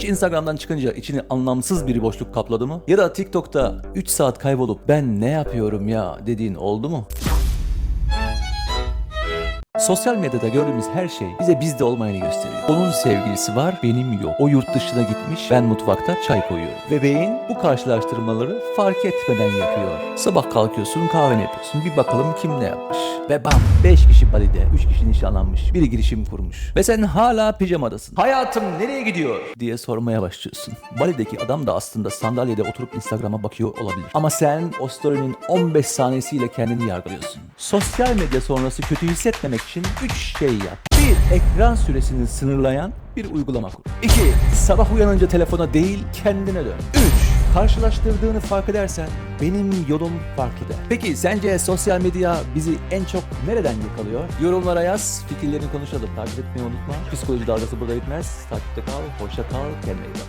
Hiç Instagram'dan çıkınca içini anlamsız bir boşluk kapladı mı? Ya da TikTok'ta 3 saat kaybolup ben ne yapıyorum ya dediğin oldu mu? Sosyal medyada gördüğümüz her şey bize bizde olmayanı gösteriyor. Onun sevgilisi var, benim yok. O yurt dışına gitmiş, ben mutfakta çay koyuyorum. Ve beyin bu karşılaştırmaları fark etmeden yapıyor. Sabah kalkıyorsun, kahveni yapıyorsun. Bir bakalım kim ne yapmış. Ve bam 5 kişi balide, 3 kişi nişanlanmış, biri girişim kurmuş. Ve sen hala pijamadasın. Hayatım nereye gidiyor? diye sormaya başlıyorsun. Balideki adam da aslında sandalyede oturup Instagram'a bakıyor olabilir. Ama sen o story'nin 15 saniyesiyle kendini yargılıyorsun. Sosyal medya sonrası kötü hissetmemek için 3 şey yap. 1. Ekran süresini sınırlayan bir uygulama kur. 2. Sabah uyanınca telefona değil kendine dön. 3. Karşılaştırdığını fark edersen benim yolum farklı de. Peki sence sosyal medya bizi en çok nereden yakalıyor? Yorumlara yaz, fikirlerini konuşalım. Takip etmeyi unutma. Psikoloji dalgası burada bitmez. Takipte kal, hoşça kal, kendine iyi bak.